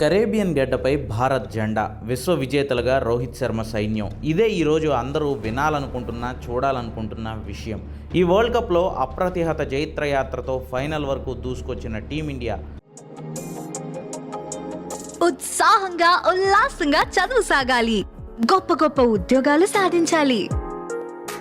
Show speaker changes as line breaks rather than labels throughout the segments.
Caribbean గడ్డపై భారత్ జెండా విశ్వ విజేతలుగా రోహిత్ శర్మ సైన్యం. ఇదే ఈరోజు అందరూ వినాలనుకుంటున్న చూడాలనుకుంటున్న విషయం. ఈ వరల్డ్ కప్లో అప్రతిహత జైత్రయాత్రతో ఫైనల్ వరకు దూసుకొచ్చిన టీమిండియా.
ఉత్సాహంగా ఉల్లాసంగా చదువు సాగాలి. గొప్ప గొప్ప ఉద్యోగాలు సాధించాలి.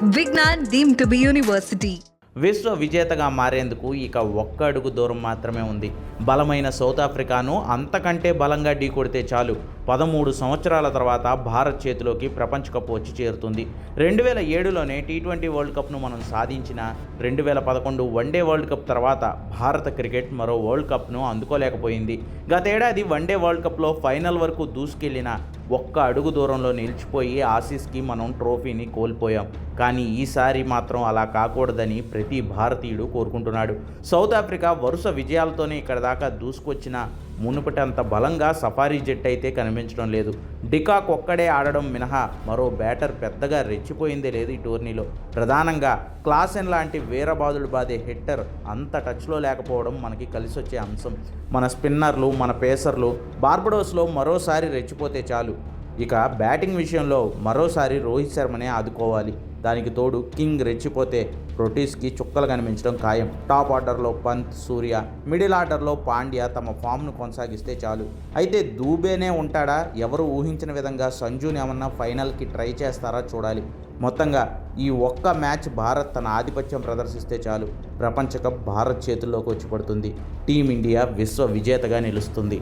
Vignan deem to be university.
విశ్వ విజేతగా మారేందుకు ఇక ఒక్క అడుగు దూరం మాత్రమే ఉంది. బలమైన సౌత్ ఆఫ్రికాను అంతకంటే బలంగా ఢీకొడితే చాలు. పదమూడు సంవత్సరాల తర్వాత భారత్ చేతిలోకి ప్రపంచ కప్ వచ్చి చేరుతుంది. రెండు వేల ఏడులోనే టీ ట్వంటీ వరల్డ్ కప్ను మనం సాధించిన రెండు వేల పదకొండు వన్డే వరల్డ్ కప్ తర్వాత భారత క్రికెట్ మరో వరల్డ్ కప్ను అందుకోలేకపోయింది. గతేడాది వన్డే వరల్డ్ కప్లో ఫైనల్ వరకు దూసుకెళ్ళిన ఒక్క అడుగు దూరంలో నిలిచిపోయి ఆసీస్కి మనం ట్రోఫీని కోల్పోయాం. కానీ ఈసారి మాత్రం అలా కాకూడదని ప్రతి భారతీయుడు కోరుకుంటున్నాడు. సౌత్ ఆఫ్రికా వరుస విజయాలతోనే ఇక్కడ దాకా దూసుకొచ్చిన మునుపటంత బలంగా సఫారీ జట్టు అయితే కనిపించడం లేదు. డికాక్ ఒక్కడే ఆడడం మినహా మరో బ్యాటర్ పెద్దగా రెచ్చిపోయిందే లేదు ఈ టోర్నీలో. ప్రధానంగా క్లాసెన్ లాంటి వీరబాదులు బాదే హిట్టర్ అంత టచ్లో లేకపోవడం మనకి కలిసి వచ్చే అంశం. మన స్పిన్నర్లు మన పేసర్లు బార్బడోస్లో మరోసారి రెచ్చిపోతే చాలు. ఇక బ్యాటింగ్ విషయంలో మరోసారి రోహిత్ శర్మనే ఆదుకోవాలి. దానికి తోడు కింగ్ రెచ్చిపోతే రొటీస్కి చుక్కలు కనిపించడం ఖాయం. టాప్ ఆర్డర్లో పంత్ సూర్య మిడిల్ ఆర్డర్లో పాండ్య తమ ఫామ్ను కొనసాగిస్తే చాలు. అయితే దూబేనే ఉంటాడా? ఎవరు ఊహించిన విధంగా సంజుని ఏమన్నా ఫైనల్కి ట్రై చేస్తారా చూడాలి. మొత్తంగా ఈ ఒక్క మ్యాచ్ భారత్ తన ఆధిపత్యం ప్రదర్శిస్తే చాలు. ప్రపంచ కప్ భారత్ చేతుల్లోకి వచ్చి పడుతుంది. టీమిండియా విశ్వ విజేతగా నిలుస్తుంది.